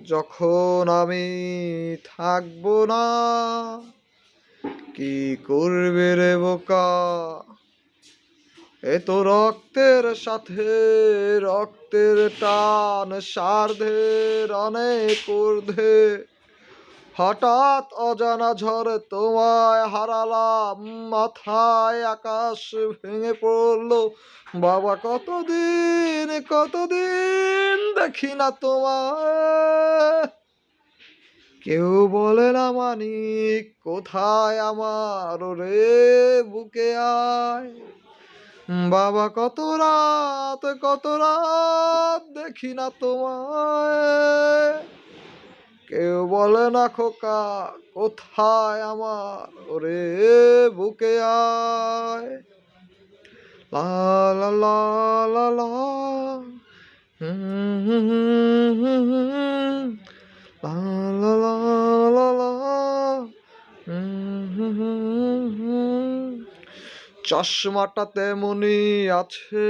যখন আমি থাকব না, কি করবে রে বোকা? এ তো রক্তের সাথে রক্তের টান সার্ধের অনেক ঊর্ধ্বে হঠাৎ অজানা ঝড় তোমায় হারালাম, মাথায় আকাশ ভেঙে পড়ল। বাবা, কতদিন কতদিন দেখি না তোমায়। কেউ বলে না মানিক কোথায় আমার রে বুকে আয় বাবা কত রাত কত রাত দেখি না তোমায় কেউ বলে না খোকা কোথায় আমার ওরে বুকে আয় লা লা লা লা লা হুম হুম হুম হুম হুম। লা লা লা লা হুম হুম হুম হুম। চশমাটা তেমনই আছে।